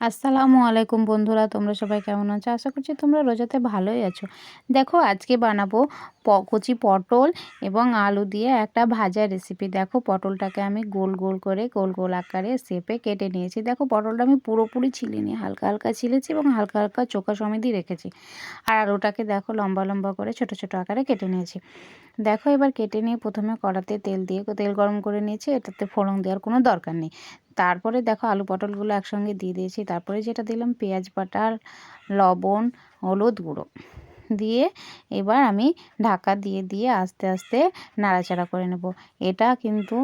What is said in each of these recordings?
আসসালামু আলাইকুম বন্ধুরা, তোমরা সবাই কেমন আছো? আশা করছি তোমরা রোজাতে ভালোই আছো। দেখো, আজকে বানাবো কচি পটল এবং আলু দিয়ে একটা ভাজা রেসিপি দেখো, পটলটাকে আমি গোল গোল করে, গোল গোল আকারে সেপে কেটে নিয়েছি। দেখো, পটলটা আমি পুরোপুরি ছিলিনি, হালকা হালকা ছিলেছি এবং হালকা হালকা চোখা সমেতই রেখেছি। আর আলুটাকে দেখো, লম্বা লম্বা করে ছোট ছোট আকারে কেটে নিয়েছি। দেখো এবার কেটে নিয়ে প্রথমে কড়াতে তেল দিয়ে তেল গরম করে নিয়েছি, এটাতে ফোড়ন দেওয়ার কোনো দরকার নেই। তারপরে দেখো আলু পটলগুলো একসঙ্গে দিয়ে দিয়েছি। তারপরে যেটা দিলাম পেঁয়াজ বাটার লবণ, হলুদ গুঁড়ো। দিয়ে এবার আমি ঢাকা দিয়ে দিয়ে আস্তে আস্তে নাড়াচাড়া করে নেব। এটা কিন্তু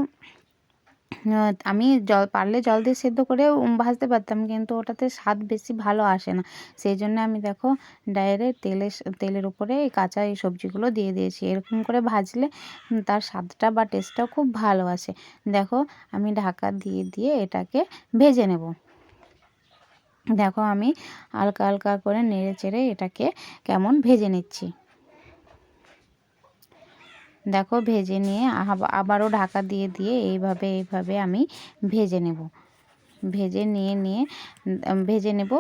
আমি জল, পারলে জল দিয়ে সেদ্ধ করে ভাজতে পারতাম, কিন্তু ওটাতে স্বাদ বেশি ভালো আসে না। সেই জন্য আমি দেখো ডাইরেক্ট তেলের তেলের উপরে এই কাঁচা এই সবজিগুলো দিয়ে দিয়েছি। এরকম করে ভাজলে তার স্বাদটা বা টেস্টটাও খুব ভালো আসে। দেখো আমি ঢাকা দিয়ে দিয়ে এটাকে ভেজে নেব। দেখো আমি হালকা হালকা করে নেড়ে চেড়ে এটাকে কেমন ভেজে নিচ্ছি। দেখো ভেজে নিয়ে আবারও ঢাকা দিয়ে দিয়ে এইভাবে এইভাবে আমি ভেজে নেব। ভেজে নিয়ে নিয়ে ভেজে নেব।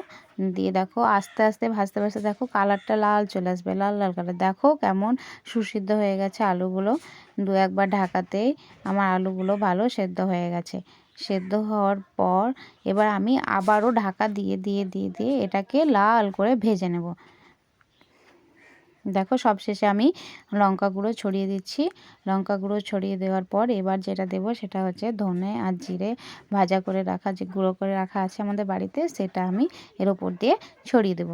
দিয়ে দেখো আস্তে আস্তে ভাজতে ভাজতে দেখো কালারটা লাল চলে আসবে, লাল লাল কালার। দেখো কেমন সুসিদ্ধ হয়ে গেছে আলুগুলো। দু একবার ঢাকাতেই আমার আলুগুলো ভালো সেদ্ধ হয়ে গেছে। সেদ্ধ হওয়ার পর এবার আমি আবারও ঢাকা দিয়ে দিয়ে দিয়ে দিয়ে এটাকে লাল করে ভেজে নেব। দেখো সবশেষে আমি লঙ্কা গুঁড়ো ছড়িয়ে দিচ্ছি। লঙ্কা গুঁড়ো ছড়িয়ে দেওয়ার পর এবার যেটা দেব সেটা হচ্ছে ধনে আর জিরে ভাজা করে রাখা, যে গুঁড়ো করে রাখা আছে আমাদের বাড়িতে সেটা আমি এর ওপর দিয়ে ছড়িয়ে দেব।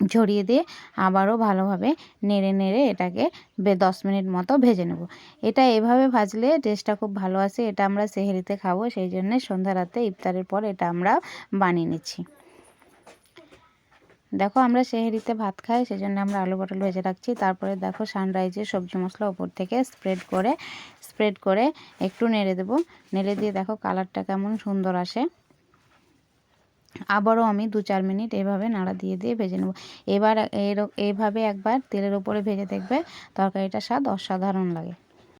ছড়িয়ে দিয়ে আবারও ভালোভাবে নেড়ে নেড়ে এটাকে দশ মিনিট মতো ভেজে নেব। এটা এভাবে ভাজলে টেস্টটা খুব ভালো আসে, এটা আমরা সেহেরিতে খাব, সেই জন্যে সন্ধ্যা রাতে ইফতারের পর এটা আমরা বানিয়ে নিচ্ছি। দেখো আমরা সেহেরিতে ভাত খাই, সেজন্য আমরা আলু পটল ভেজে রাখছি। তারপরে দেখো সানরাইজের সবজি মশলা ওপর থেকে স্প্রেড করে স্প্রেড করে একটু নেড়ে দেবো। নেড়ে দিয়ে দেখো কালারটা কেমন সুন্দর আসে। আবারও আমি দু চার মিনিট এভাবে নাড়া দিয়ে দিয়ে ভেজে নেব। এবার এর এইভাবে একবার তেলের ওপরে ভেজে দেখবে তরকারিটা স্বাদ অসাধারণ লাগে।